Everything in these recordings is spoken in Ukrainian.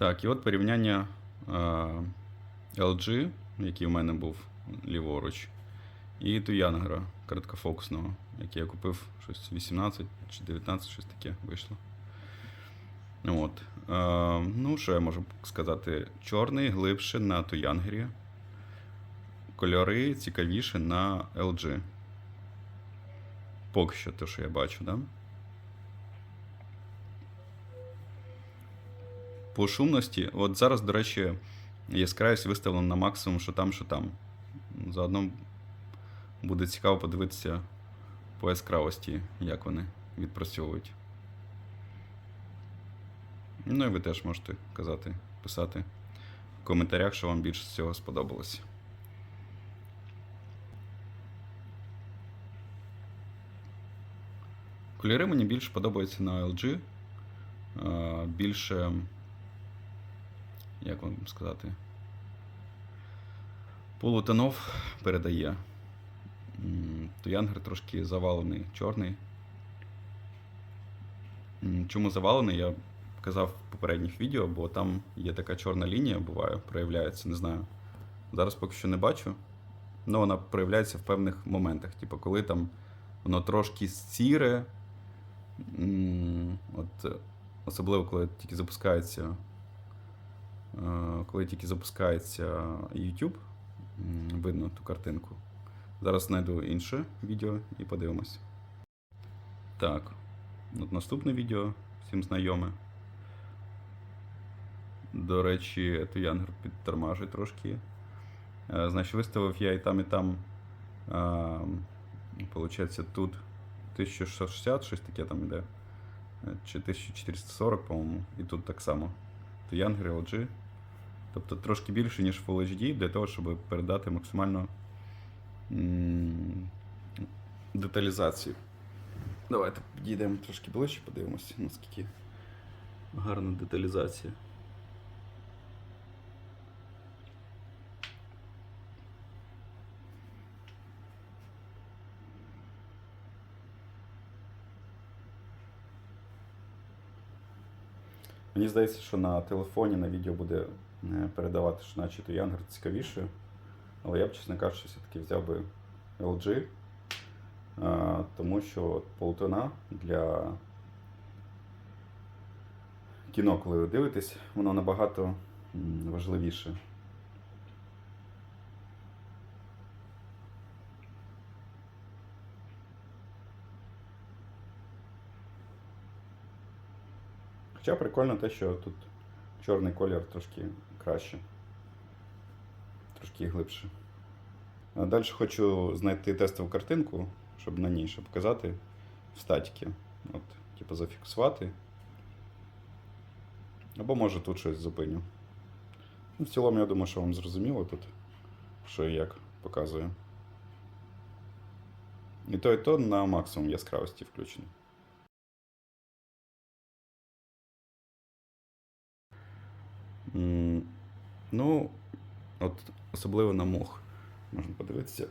Так, і от порівняння е, LG, який у мене був ліворуч, і Туянгера короткофокусного, який я купив щось 18 чи 19, щось таке вийшло. От. Е, ну, що я можу сказати? Чорний глибше на Туянгері. Кольори цікавіше на LG. Поки що те, що я бачу, да? По шумності, от зараз, до речі, яскравість виставлена на максимум, що там, що там. Заодно буде цікаво подивитися по яскравості, як вони відпрацьовують. Ну і ви теж можете казати, писати в коментарях, що вам більше з цього сподобалось. Кольори мені більше подобаються на LG. Більше. Як вам сказати? Полутонов передає. М, Туянгер трошки завалений чорний. Чому завалений, я казав в попередніх відео, бо там є така чорна лінія, буває, проявляється, не знаю. Зараз поки що не бачу. Ну, вона проявляється в певних моментах. Типу, коли там воно трошки сіре. От, особливо, коли тільки запускається. Е, Коли тільки запускається YouTube, видно ту картинку. Зараз знайду інше відео і подивимось. Так, от наступне відео всім знайоме. До речі, Туянгер підтормажує трошки. Е, Значить, виставив я і там, і там. е, Получається, тут 1660, щось таке там іде. Чи 1440, по-моєму, і тут так само. Туянгер і LG. Тобто трошки більше, ніж Full HD, для того, щоб передати максимально деталізацію. Давайте підійдемо трошки ближче, подивимося, наскільки гарна деталізація. Мені здається, що на телефоні на відео буде передавати, що наче Янгер цікавіше. Але я б, чесно кажучи, все-таки взяв би LG, е, тому що от полтона для кіно, коли ви дивитесь, воно набагато важливіше. Хоча прикольно те, що тут чорний колір трошки краще. Трошки глибше. А Далі хочу знайти тестову картинку, щоб на ній ще показати в статіки. От, типу, зафіксувати. Або може тут щось зупиню. Ну, в цілому, я думаю, що вам зрозуміло тут, що і як показує. І то, і то на максимум яскравості включено. Ну, от особливо на мох. Можна подивитися.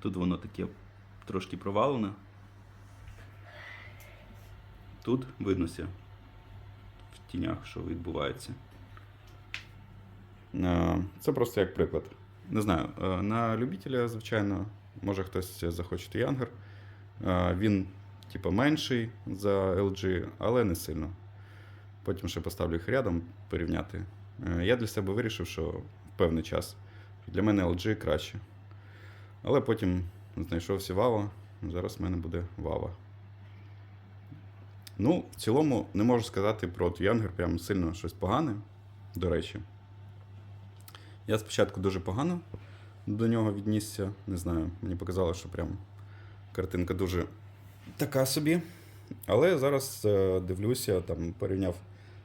Тут воно таке трошки провалене. Тут виднося в тінях, що відбувається. Е, Це просто як приклад. Не знаю, е, на любителя, звичайно, може хтось захоче Янгер. Він, типу, менший за LG, але не сильно. Потім ще поставлю їх рядом порівняти. Е, Я для себе вирішив, що в певний час для мене LG краще. Але потім знайшовся Вава. Зараз в мене буде Вава. Ну, в цілому, не можу сказати про Туянгер прям сильно щось погане, до речі. Я спочатку дуже погано до нього віднісся. Не знаю, мені показало, що прям картинка дуже така собі. Але зараз е, дивлюся, там порівняв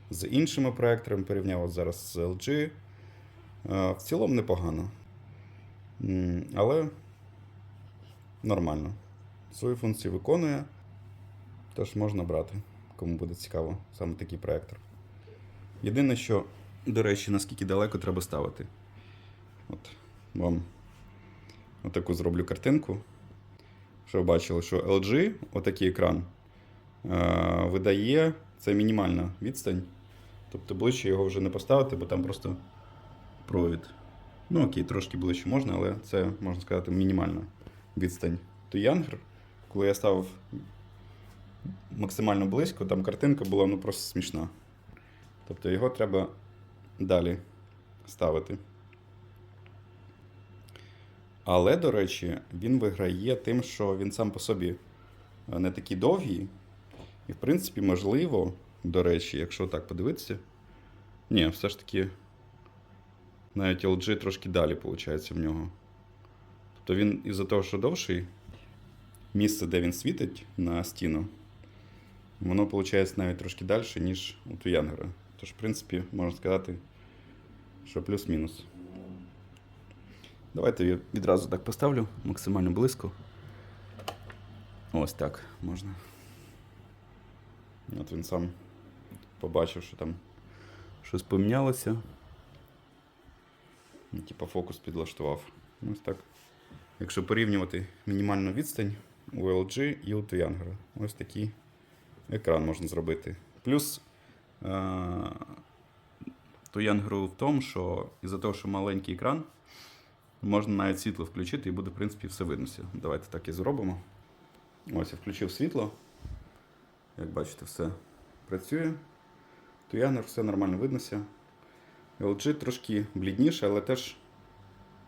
з іншими проекторами, порівняв от зараз з LG. Е, в цілому непогано. Але нормально. Свої функції виконує. Тож можна брати, кому буде цікаво саме такий проектор. Єдине, що, до речі, наскільки далеко треба ставити. От вам отаку зроблю картинку. Щоб ви бачили, що LG, отакий екран, е, видає це мінімальна відстань Тобто ближче його вже не поставити, бо там просто провід. Ну окей, трошки ближче можна, але це, можна сказати, мінімальна відстань. То Янгер, коли я ставив максимально близько, там картинка була ну просто смішна. Тобто його треба далі ставити. Але, до речі, він виграє тим, що він сам по собі е, не такий довгий. І, в принципі, можливо, до речі, якщо так подивитися. Ні, все ж таки, навіть LG трошки далі, виходить, в нього. Тобто він із-за того, що довший, місце, де він світить на стіну, воно виходить навіть трошки далі, ніж у Туянгера. Тож, в принципі, можна сказати, що плюс-мінус. Давайте я відразу так поставлю максимально близько. Ось так можна. От він сам побачив, що там щось помінялося. Ну, Типа фокус підлаштував. Ось так. Якщо порівнювати мінімальну відстань у LG і у Туянгера. Ось такий екран можна зробити. Плюс е- в тому, що із-за того, що маленький екран, можна навіть світло включити і буде, в принципі, все виднося. Давайте так і зробимо. Ось я включив світло. Як бачите, все працює. Туянер все нормально виднося. LG трошки блідніше, але теж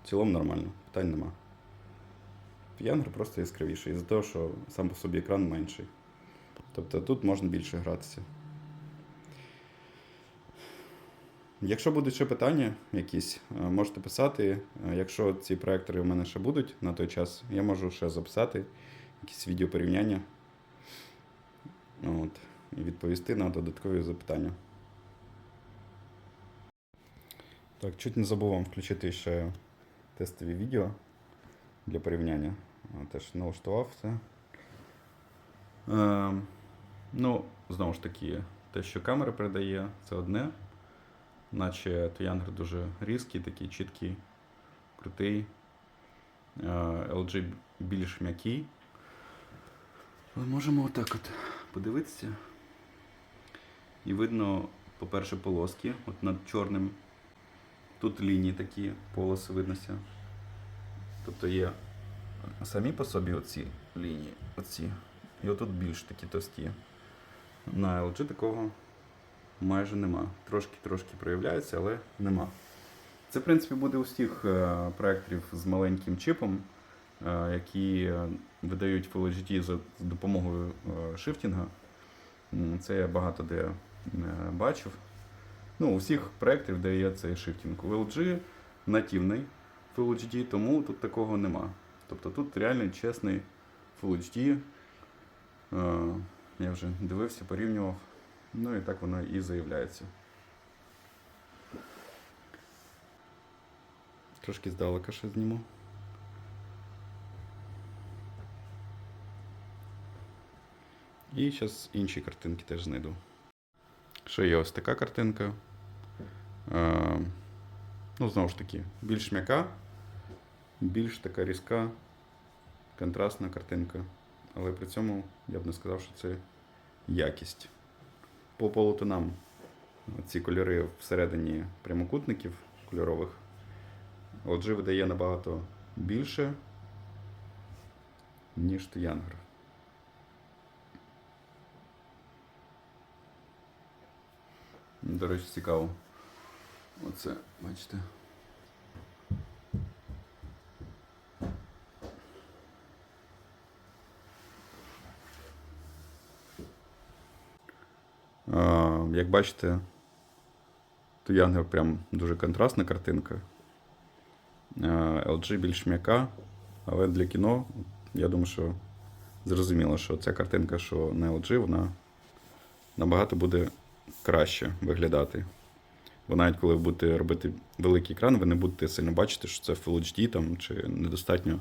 в цілому нормально. Питань нема. Туянер просто яскравіший, із-за того, що сам по собі екран менший. Тобто тут можна більше гратися. Якщо будуть ще питання якісь, е, можете писати. Е, Якщо ці проектори у мене ще будуть на той час, я можу ще записати якісь відеопорівняння. От, і відповісти на додаткові запитання. Так, чуть не забув вам включити ще тестові відео для порівняння. Теж налаштував все. Ем, ну, знову ж таки, те, що камера передає, це одне. Наче Туянгер дуже різкий, такий чіткий, крутий. Е, LG більш м'який. Але можемо отак от подивитися. І видно, по-перше, полоски. От над чорним. Тут лінії такі, полоси виднося. Тобто є самі по собі оці лінії, оці. І отут більш такі товсті. На LG такого майже нема. Трошки-трошки проявляється, але нема. Це, в принципі, буде у всіх е, проекторів з маленьким чипом, е, які видають Full HD за допомогою е, шифтінга. Це я багато де бачив. Ну, у всіх проєктів, де є цей шифтінг. У LG нативний Full HD, тому тут такого нема. Тобто тут реально чесний Full HD. Е, Я вже дивився, порівнював. Ну і так воно і заявляється. Трошки здалека ще зніму. І зараз інші картинки теж знайду. Ще є ось така картинка. Е, ну, знову ж таки, більш м'яка, більш така різка, контрастна картинка. Але при цьому я б не сказав, що це якість. По полутонам ці кольори всередині прямокутників кольорових. LG видає набагато більше, ніж Туянгер. До речі, цікаво. Оце, бачите. Як бачите, Туянгер прям дуже контрастна картинка. LG більш м'яка, але для кіно, я думаю, що зрозуміло, що ця картинка, що на LG, вона набагато буде краще виглядати. Бо навіть коли ви будете робити великий екран, ви не будете сильно бачити, що це Full HD там, чи недостатньо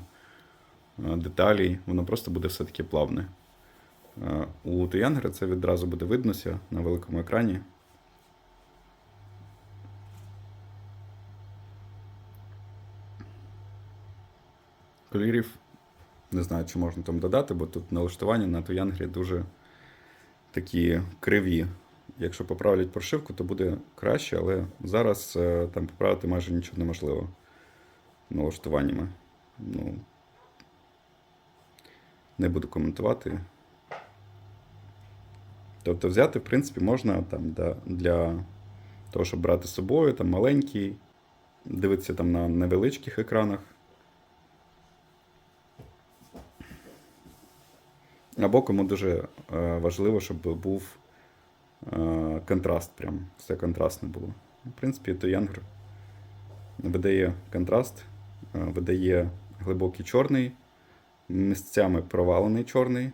е, деталей, воно просто буде все-таки плавне. Е, У Туянгера це відразу буде виднося на великому екрані. Кольорів не знаю, чи можна там додати, бо тут налаштування на Туянгері дуже такі криві якщо поправлять прошивку, то буде краще, але зараз е, там поправити майже нічого неможливо налаштуваннями. Ну, не буду коментувати. Тобто взяти, в принципі, можна там для, того, щоб брати з собою, там маленький, дивитися там на невеличких екранах. Або кому дуже е, важливо, щоб був контраст, прям все контрастне було. В принципі, то Янгр видає контраст, е, видає глибокий чорний, місцями провалений чорний.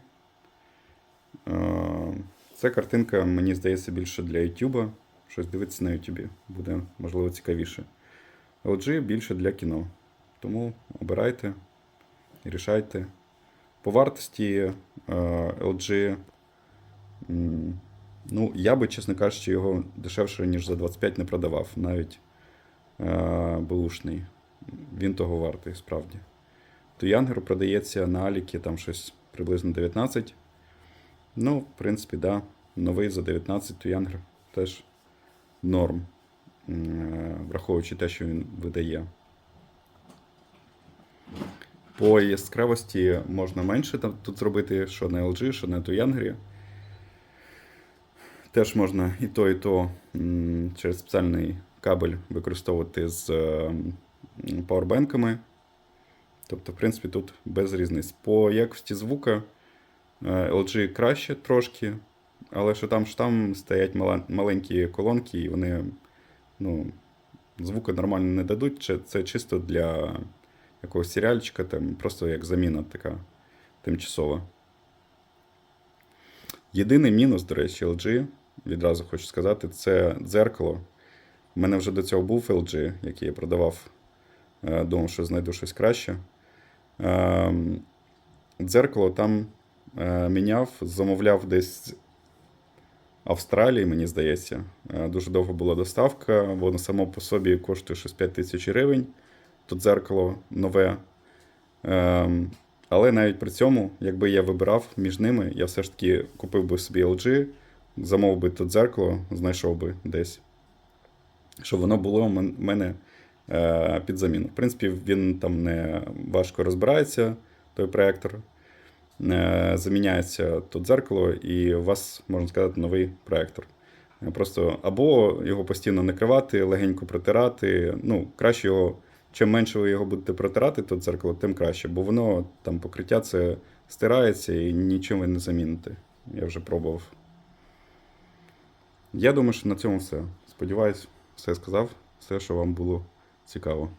Е, Ця картинка, мені здається, більше для YouTube. Щось дивитися на YouTube буде, можливо, цікавіше. LG більше для кіно. Тому обирайте і рішайте. По вартості е, LG. Ну, я би, чесно кажучи, його дешевше, ніж за 25 не продавав. Навіть е, бушний. Він того вартий, справді. То Янгер продається на Аліки там щось приблизно 19. Ну, в принципі, да. Новий за 19 то теж норм. е, Враховуючи те, що він видає. По яскравості можна менше там, тут зробити, що на LG, що на Туянгрі. Теж можна і то, і то через спеціальний кабель використовувати з е, пауербенками. Тобто, в принципі, тут без різниць. По якості звука е, LG краще трошки, але що там, що там стоять маленькі колонки, і вони ну, звуку нормально не дадуть. Це чисто для якогось серіальчика, там, просто як заміна така тимчасова. Єдиний мінус, до речі, LG, відразу хочу сказати, це дзеркало. У мене вже до цього був LG, який я продавав. Е, Думав, що знайду щось краще. Ем, Дзеркало там е, міняв, замовляв десь з Австралії, мені здається. Е, Дуже довго була доставка, воно само по собі коштує щось 5 тисяч гривень. То дзеркало нове. Ем, але навіть при цьому, якби я вибирав між ними, я все ж таки купив би собі LG, замовив би то дзеркало, знайшов би десь, щоб воно було у мене е, під заміну. В принципі, він там не важко розбирається, той проектор. Е, заміняється то дзеркало, і у вас, можна сказати, новий проектор. Е, Просто або його постійно накривати, легенько протирати. Ну, краще його, чим менше ви його будете протирати, то дзеркало, тим краще, бо воно там покриття це стирається і нічим ви не заміните. Я вже пробував. Я думаю, що на цьому все. Сподіваюсь, все сказав, все, що вам було цікаво.